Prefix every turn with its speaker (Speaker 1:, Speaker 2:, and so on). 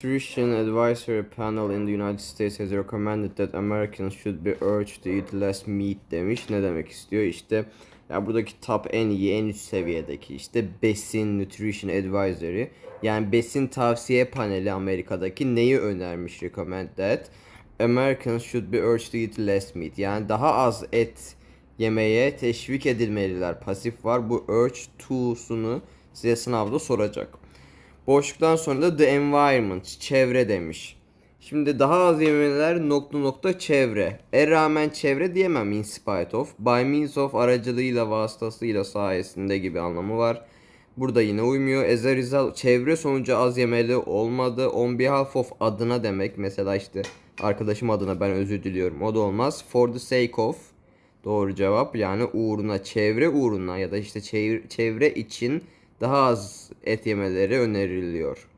Speaker 1: Nutrition Advisory Panel in the United States has recommended that Americans should be urged to eat less meat demiş. Ne demek istiyor? İşte ya buradaki top en iyi, en üst seviyedeki işte besin nutrition advisory yani besin tavsiye paneli Amerika'daki neyi önermiş recommend that Americans should be urged to eat less meat. Yani daha az et yemeye teşvik edilmeliler. Pasif var. Bu urge to'sunu size sınavda soracak. Boşluktan sonra da the environment, çevre demiş. Şimdi daha az yemeler nokta nokta çevre. E rağmen çevre diyemem in spite of. By means of aracılığıyla, vasıtasıyla, sayesinde gibi anlamı var. Burada yine uymuyor. As a result, çevre sonucu az yemeli olmadı. On behalf of adına demek. Mesela işte arkadaşım adına ben özür diliyorum. O da olmaz. For the sake of. Doğru cevap yani uğruna, çevre uğruna ya da işte çevre, çevre için daha az et yemeleri öneriliyor.